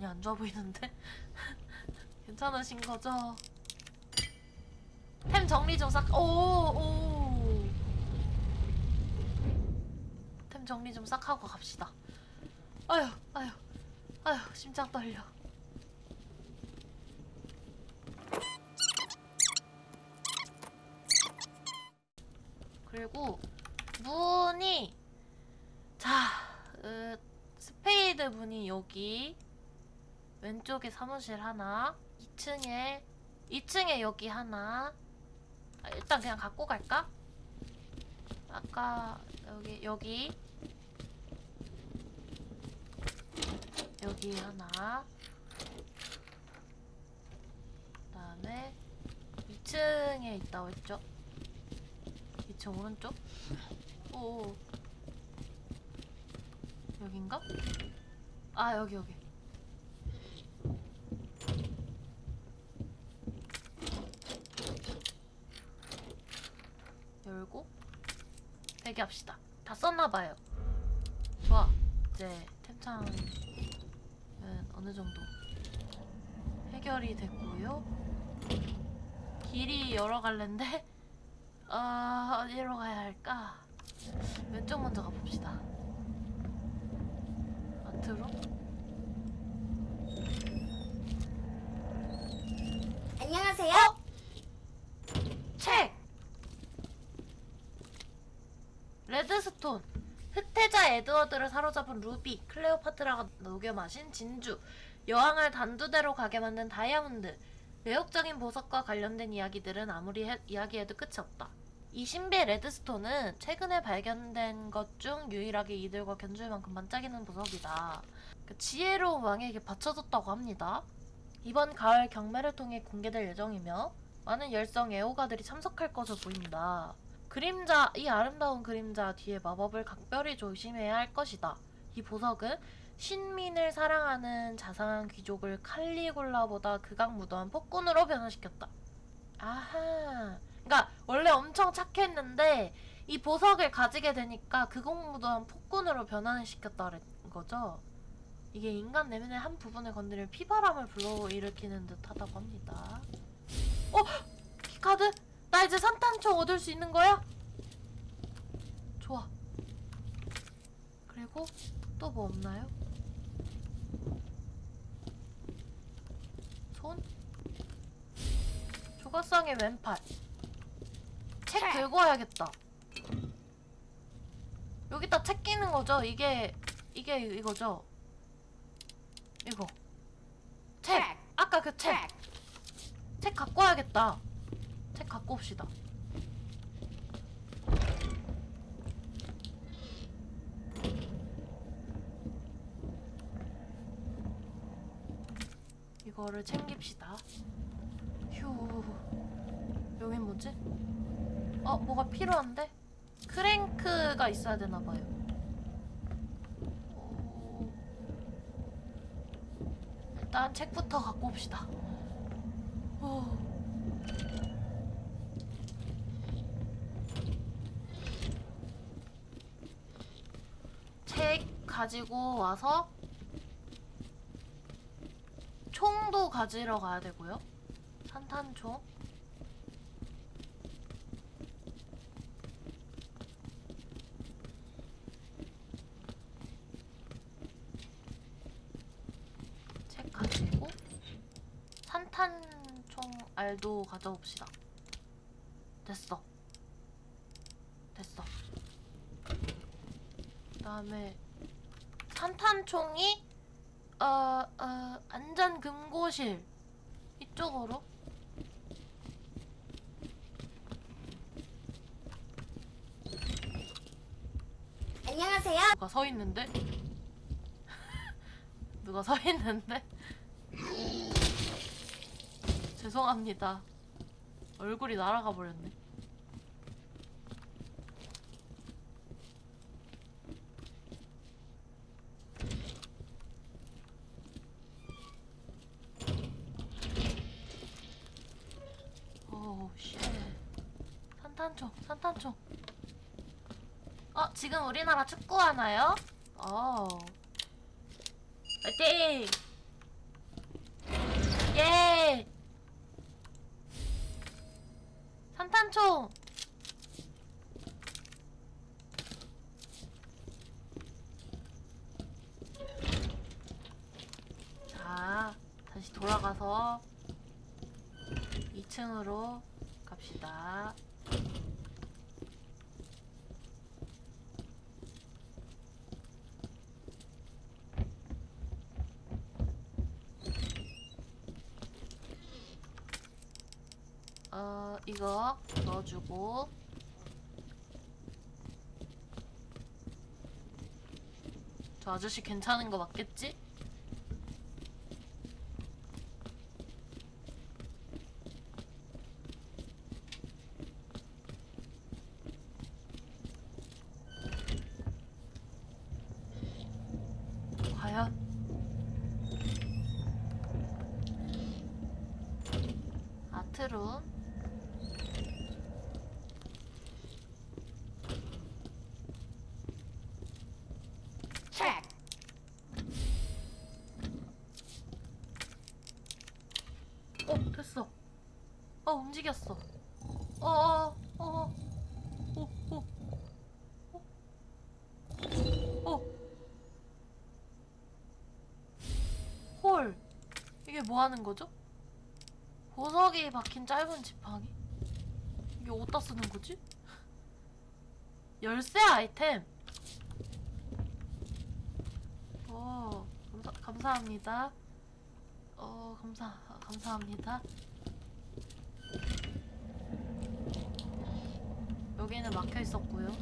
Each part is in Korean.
많이 안 좋아 보이는데? 괜찮으신 거죠? 템 정리 좀 싹, 오, 오. 템 정리 좀 싹 하고 갑시다. 아휴, 아휴, 아휴, 심장 떨려. 그리고 문이 자, 으, 스페이드 문이 여기 왼쪽에 사무실 하나 2층에 2층에 여기 하나 아, 일단 그냥 갖고 갈까? 아까 여기 여기 여기 하나 그 다음에 2층에 있다고 했죠? 2층 오른쪽? 오 여긴가? 아 여기 여기 열고 대기합시다. 다 썼나봐요. 좋아. 이제 템창은 어느 정도 해결이 됐고요. 길이 여러 갈래인데 어, 어디로 가야 할까? 왼쪽 먼저 가봅시다. 아트로 안녕하세요. 책! 레드스톤 흑태자 에드워드를 사로잡은 루비 클레오파트라가 녹여 마신 진주 여왕을 단두대로 가게 만든 다이아몬드 매혹적인 보석과 관련된 이야기들은 아무리 해- 이야기해도 끝이 없다. 이 신비의 레드스톤은 최근에 발견된 것 중 유일하게 이들과 견줄 만큼 반짝이는 보석이다. 그 지혜로운 왕에게 바쳐졌다고 합니다. 이번 가을 경매를 통해 공개될 예정이며 많은 열성 애호가들이 참석할 것으로 보인다. 그림자, 이 아름다운 그림자 뒤에 마법을 각별히 조심해야 할 것이다. 이 보석은 신민을 사랑하는 자상한 귀족을 칼리골라보다 극악무도한 폭군으로 변화시켰다. 아하. 그러니까 원래 엄청 착했는데 이 보석을 가지게 되니까 극악무도한 폭군으로 변환을 시켰다는 거죠. 이게 인간 내면의 한 부분을 건드려 피바람을 불러일으키는 듯하다고 합니다. 어? 키카드? 나 이제 산탄총 얻을 수 있는 거야? 좋아. 그리고 또 뭐 없나요? 손? 조각상의 왼팔. 책 들고 와야겠다. 여기다 책 끼는 거죠? 이게 이게 이거죠? 이거. 책. 아까 그 책. 책 갖고 와야겠다. 책 갖고 옵시다. 이거를 챙깁시다. 휴. 여긴 뭐지? 어, 뭐가 필요한데? 크랭크가 있어야 되나 봐요. 오. 일단 책부터 갖고 옵시다. 오. 책 가지고 와서 총도 가지러 가야 되고요. 산탄총. 책 가지고 산탄총 알도 가져옵시다. 됐어. 됐어. 그다음에 산탄총이 어, 어, 안전 금고실 이쪽으로 안녕하세요. 누가 서 있는데? 누가 서 있는데? 죄송합니다. 얼굴이 날아가 버렸네. 오우 쉣. 산탄총, 산탄총. 어, 지금 우리나라 축구 하나요? 어. 파이팅! 예! 산탄총! 자, 다시 돌아가서 2층으로 갑시다. 어, 이거 넣어주고. 저 아저씨 괜찮은 거 맞겠지? 과연? 아트룸 Check. 어 됐어 어 움직였어 어어어어어어어 홀 이게 뭐 하는 거죠? 보석이 박힌 짧은 지팡이 이게 어디다 쓰는 거지? 열쇠 아이템 어 감사, 감사합니다 어 감사 감사합니다. 여기는 막혀 있었고요.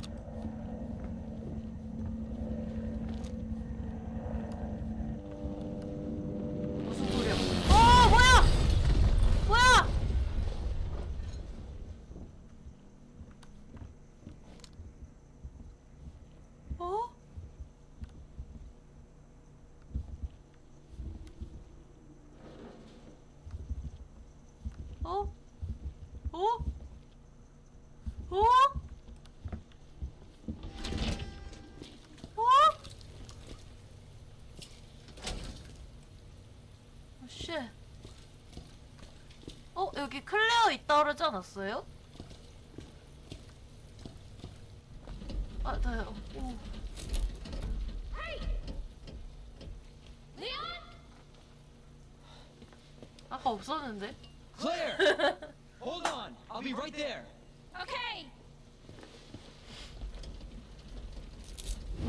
무슨 소리야? 어 뭐야? 뭐야? 어? 어? 어? 어? 어? 어, 씨. 어, 여기 클레어 있다 그러지 않았어요? 아, 네, 어, 오. 아까 없었는데? Claire! Hold on, I'll be right there. Okay.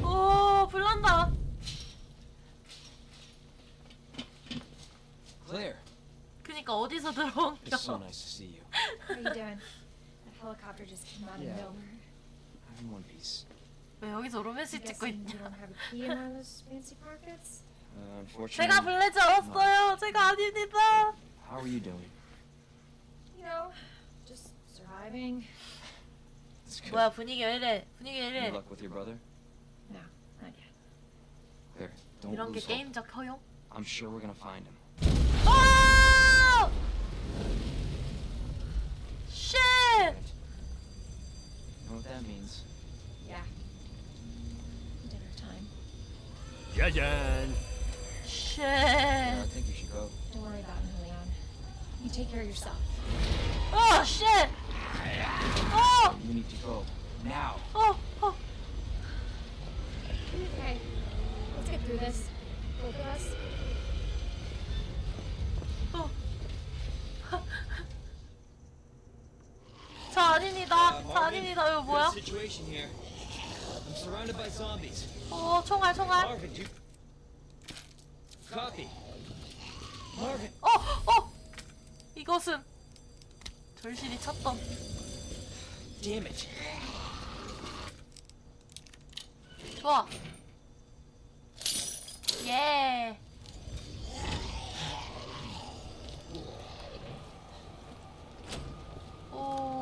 오, 불난다. 그니까 어디서 들어온 it's so 겨? nice to see you. How you doing? That helicopter just came out Yeah. of nowhere. I'm in one piece. 왜 여기서 로맨스 I'm 찍고 guessing you 있냐? don't have a key in one of those fancy pockets? Uh, unfortunately. 제가 블레지 않았어요. 제가 아닙니다. How are you doing? You know, just surviving. It's good. 뭐야 분위기 왜 이래? 분위기 왜 Any 이래? luck with your brother? No, not yet. Claire, don't 이런 게 lose hope. 게임적 허용? I'm sure we're gonna find him. 아! Shit! You know what that means? Yeah. Dinner time. Yeah, yeah. Shit. Yeah, I think you should go. Don't worry about me, Leon. You take care of yourself. Oh, shit! Oh! You need to go. Now. Oh, oh. Okay. Let's get through this. Both of us. 저 아닙니다. 저 아닙니다. 이거 뭐야? situation here. I'm surrounded by zombies. 어, 총알, 총알. Marvin, you. Copy. Marvin. 어! 어! 이것은 절실히 찾던 Damn it. 좋아. 예. 오.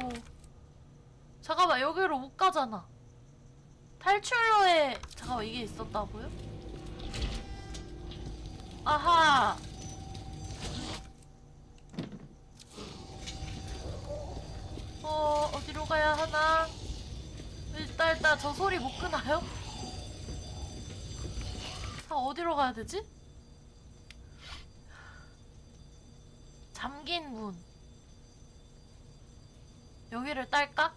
잠깐만 여기로 못 가잖아. 탈출로에 잠깐만 이게 있었다고요? 아하. 어 어디로 가야 하나? 일단 일단 저 소리 못 끄나요? 아 어디로 가야 되지? 잠긴 문. 여기를 딸까?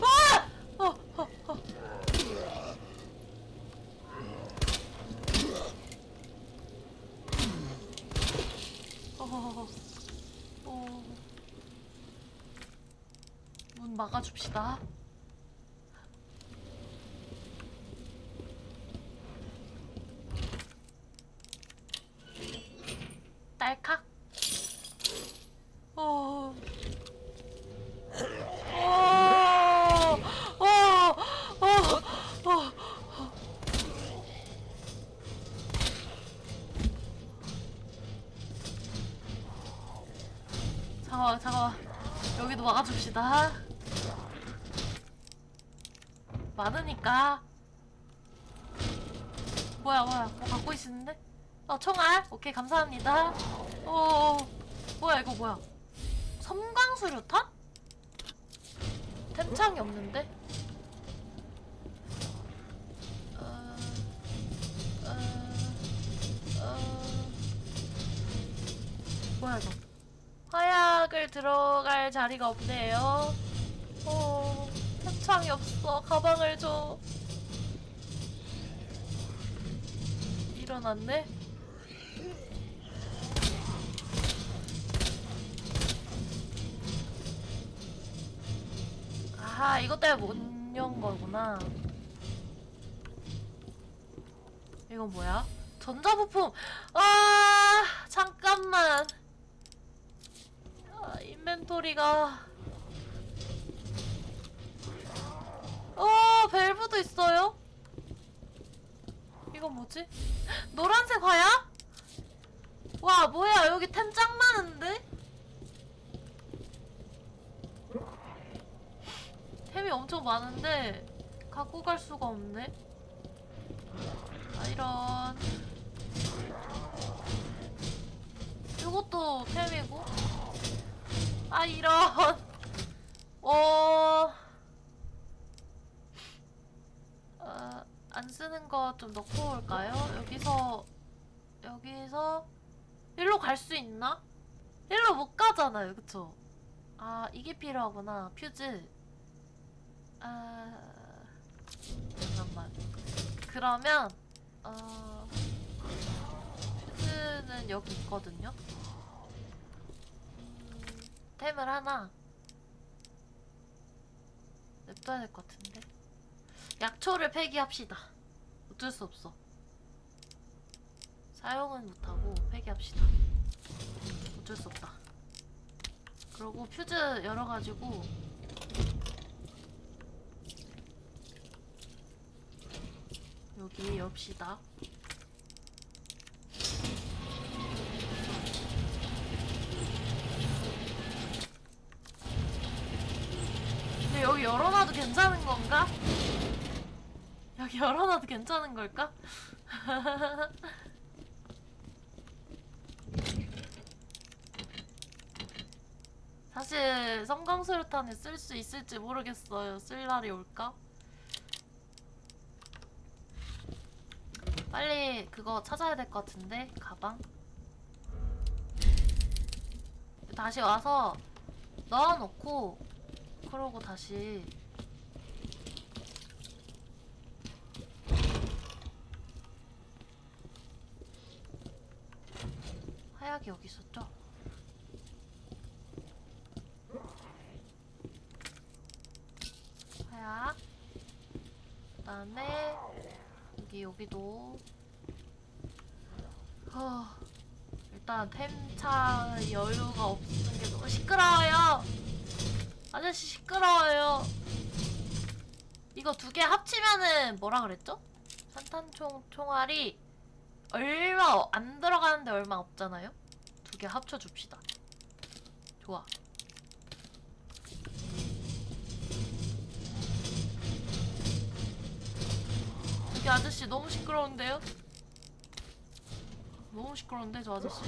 아! 어, 어, 어. 어, 어. 문 막아줍시다. 딸칵. 어. 어. 어. 어. 어. 잠깐만, 잠깐만. 여기도 막아줍시다. 많으니까. 뭐야, 뭐야. 뭐 갖고 있는데? 어, 오케이, 감사합니다. 어, 뭐야, 이거 뭐야. 섬광수류탄? 템창이 없는데? 어, 어, 어. 뭐야, 이거. 화약을 들어갈 자리가 없네요. 어, 템창이 없어. 가방을 줘. 일어났네. 아하, 이것 때문에 못 연 거구나. 이건 뭐야? 전자부품! 아, 잠깐만. 아, 인벤토리가. 어, 밸브도 있어요? 이건 뭐지? 노란색 화야? 와, 뭐야, 여기 템 짱 많은데? 템이 엄청 많은데, 갖고 갈 수가 없네? 아, 이런. 이것도 템이고. 아, 이런. 어. 어, 안 쓰는 거 좀 넣고 올까요? 여기서, 여기서, 일로 갈 수 있나? 일로 못 가잖아요, 그쵸? 아, 이게 필요하구나. 퓨즈. 아, 잠깐만. 그러면, 어, 퓨즈는 여기 있거든요? 음, 템을 하나 냅둬야 될 것 같은데. 약초를 폐기합시다. 어쩔 수 없어. 사용은 못하고 폐기합시다. 어쩔 수 없다. 그리고 퓨즈 열어가지고 여기 엽시다. 근데 여기 열어놔도 괜찮은 건가? 여기 열어놔도 괜찮은 걸까? 사실 성광수류탄을 쓸 수 있을지 모르겠어요. 쓸 날이 올까? 빨리 그거 찾아야 될 것 같은데 가방. 다시 와서 넣어놓고 그러고 다시 하약이 여기 있었죠? 하약 그다음에 여기 여기도. 허 일단 템차 여유가 없는 게 너무 시끄러워요. 아저씨 시끄러워요. 이거 두 개 합치면은 뭐라 그랬죠? 산탄총 총알이 얼마 어- 안 들어가는데 얼마 없잖아요? 두 개 합쳐줍시다. 좋아 아저씨 너무 시끄러운데요? 너무 시끄러운데 저 아저씨.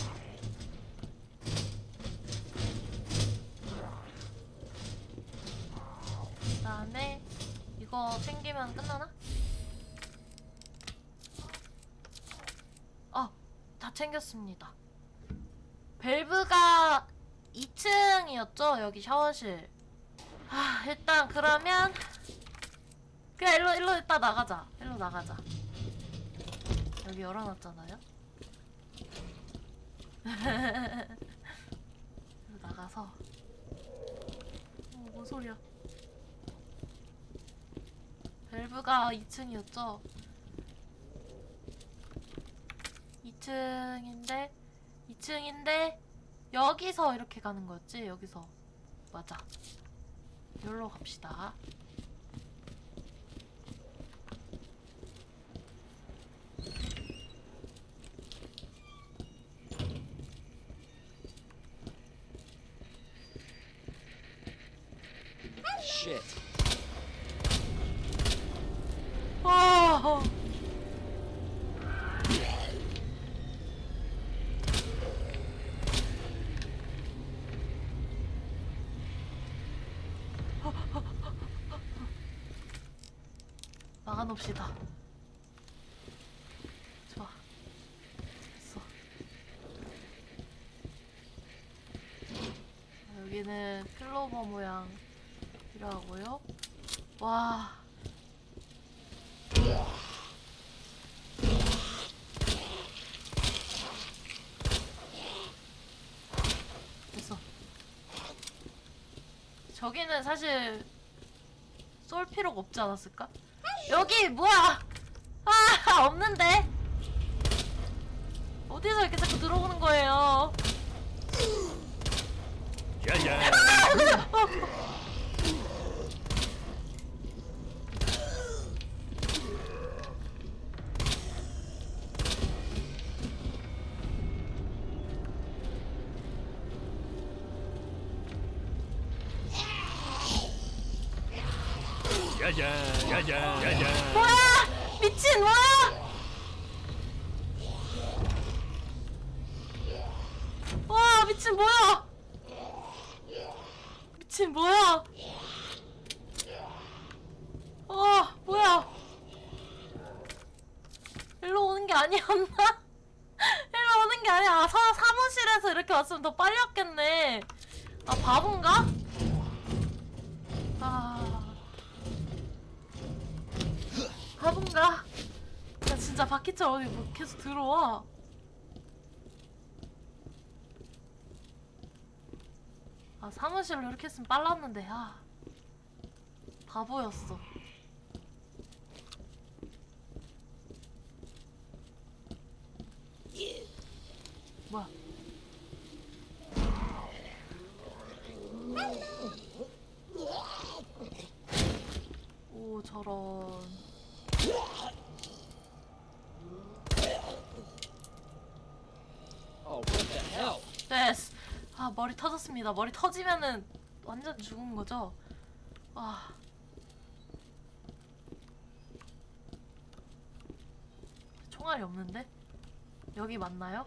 그 다음에 이거 챙기면 끝나나? 어, 다 챙겼습니다. 밸브가 2층이었죠? 여기 샤워실. 아, 일단 그러면 그냥 일로 일로 이따 나가자. 일로 나가자. 여기 열어놨잖아요. 일로 나가서. 어, 뭔 소리야? 밸브가 2층이었죠? 2층인데 2층인데 여기서 이렇게 가는 거였지? 여기서 맞아. 여기로 갑시다. Shit. 아. 막아놓읍시다. 좋아. 됐어. 자, 여기는 클로버 모양 필요하고요. 와. 됐어. 저기는 사실 쏠 필요가 없지 않았을까? 여기 뭐야? 아 없는데 어디서 이렇게 자꾸 들어오는 거예요? 짜잔. 짜잔. 짜잔. 짜잔. 뭐야? 미친 뭐야? 와 미친 뭐야? 미친 뭐야? 어 뭐야? 일로 오는 게 아니었나? 일로 오는 게 아니야. 아, 사, 사무실에서 이렇게 왔으면 더 빨리 왔겠네. 아 바본가? 바본가? 나 진짜 바퀴처럼 어디 뭐 계속 들어와. 아 사무실로 이렇게 했으면 빨랐는데 아 바보였어. 뭐야? 오 저런. Oh, what the hell? 됐어. 아 머리 터졌습니다. 머리 터지면은 완전 죽은 거죠. 와. 총알이 없는데? 여기 맞나요?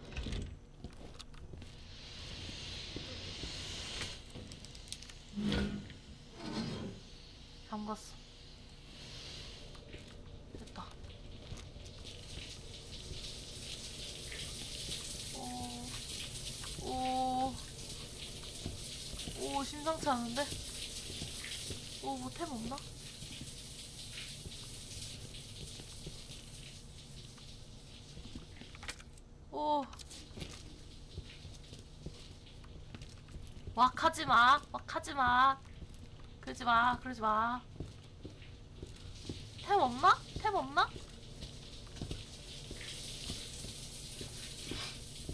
잠갔어. 됐다. 오. 오. 오, 심상치 않은데? 오, 뭐템 없나? 오. 왁 하지 마. 왁 하지 마. 그러지 마. 그러지 마. 템 없나? 템 없나?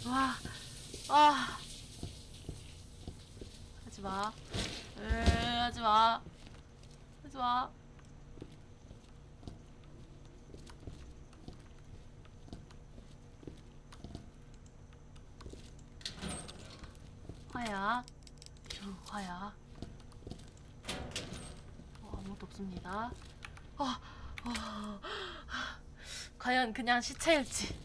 와. 아. 하지 마. 에, 하지 마. 하지 마. 화약. 휴, 화약. 어, 아무것도 없습니다. 어, 어, 과연 그냥 시체일지.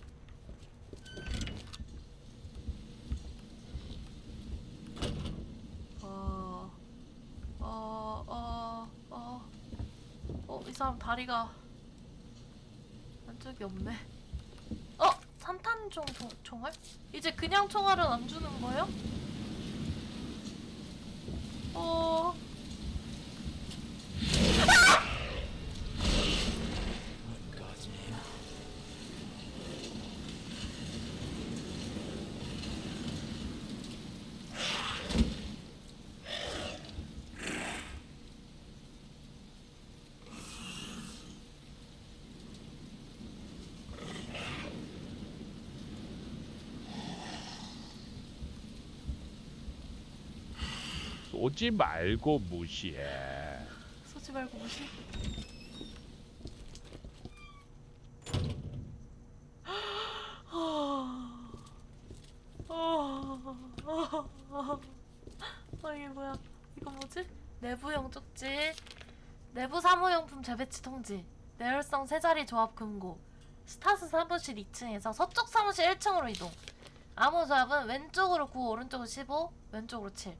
다리가 안쪽이 없네. 어 산탄총 총, 총알? 이제 그냥 총알은 안 주는 거예요? 어. 쏘지 말고 무시해. 쏘지 말고 무시. 어 이게 뭐야? 이거 뭐지? 내부용 쪽지, 내부 사무용품 재배치 통지, 내열성 세 자리 조합 금고, 스타스 사무실 2층에서 서쪽 사무실 1층으로 이동. 암호 조합은 왼쪽으로 9, 오른쪽으로 15, 왼쪽으로 7.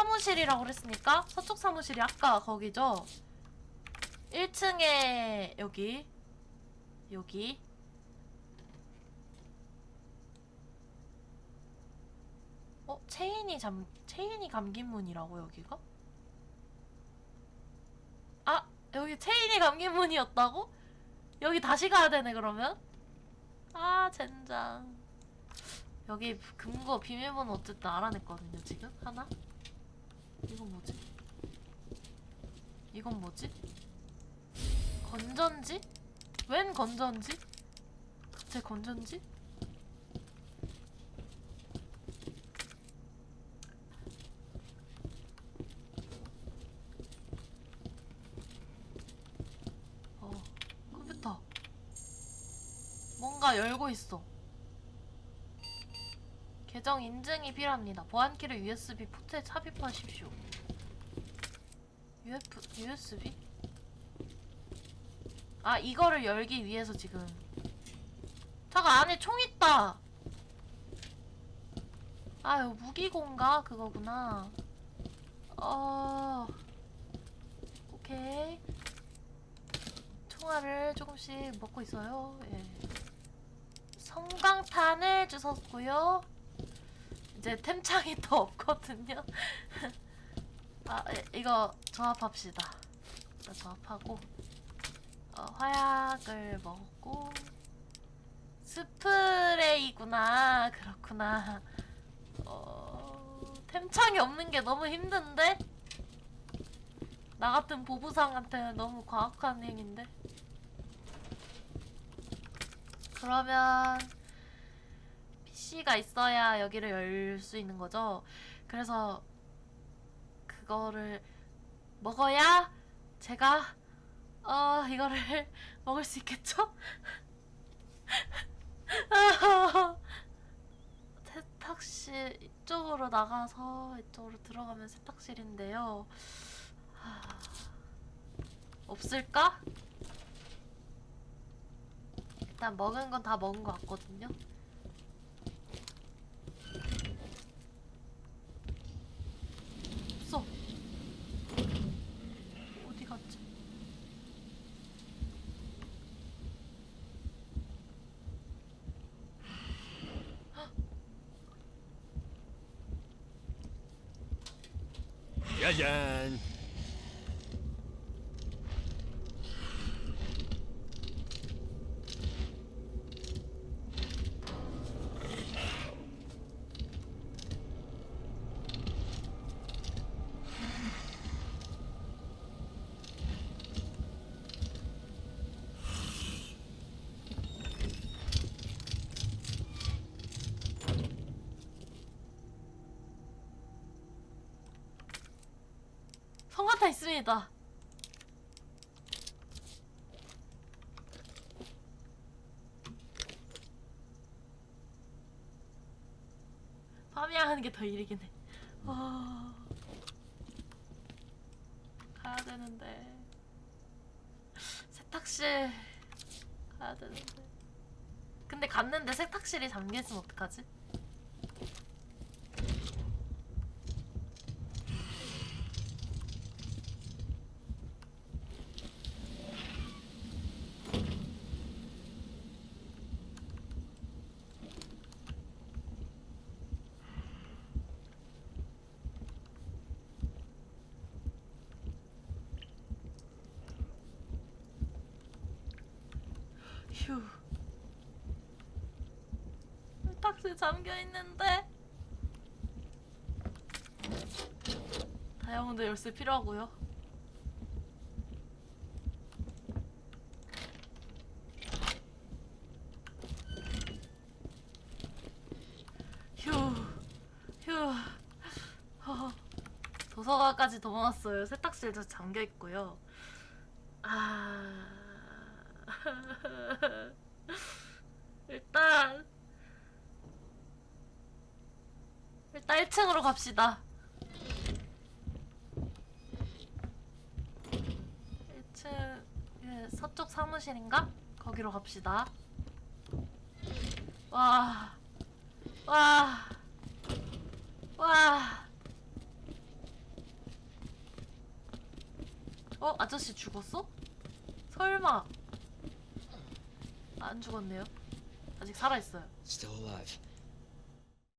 사무실이라고 그랬으니까 서쪽 사무실이 아까 거기죠? 1층에 여기 여기 어? 체인이 잠 체인이 감긴 문이라고 여기가? 아 여기 체인이 감긴 문이었다고? 여기 다시 가야 되네 그러면? 아 젠장 여기 금고 비밀번호 어쨌든 알아냈거든요 지금 하나 이건 뭐지? 이건 뭐지? 건전지? 웬 건전지? 제 건전지? 어 컴퓨터 뭔가 열고 있어 계정 인증이 필요합니다. 보안키를 USB 포트에 삽입하십시오. UF, USB? 아 이거를 열기 위해서 지금 잠깐 안에 총 있다. 아유 무기고인가 그거구나. 어 오케이 총알을 조금씩 먹고 있어요. 예. 성광탄을 주웠고요. 이제 템창이 더 없거든요. 아 이- 이거 조합합시다. 조합하고 어, 화약을 먹었고 스프레이구나 그렇구나. 어, 템창이 없는 게 너무 힘든데 나 같은 보부상한테는 너무 과학한 행인데. 그러면 PC가 있어야 여기를 열 수 있는 거죠. 그래서 그거를 먹어야 제가 어 이거를 먹을 수 있겠죠? 세탁실 이쪽으로 나가서 이쪽으로 들어가면 세탁실인데요. 하, 없을까? 일단 먹은 건 다 먹은 것 같거든요. 없어. 어디 갔지? 짜 있습니다. 파밍 하는 게 더 일이긴 해. 아... 가야 되는데 세탁실 가야 되는데. 근데 갔는데 세탁실이 잠겨 있으면 어떡하지? 휴. 잠겨 있는데. 다이아몬드 열쇠 필요하고요. 휴, 휴. 허. 도서관까지 도망왔어요. 세탁실도 잠겨 있고요. 아. 일단 일단 1층으로 갑시다. 1층 예, 서쪽 사무실인가? 거기로 갑시다. 와. 와. 와. 어, 아저씨 죽었어? 설마. 안 죽었네요. 아직 살아 있어요. Still alive.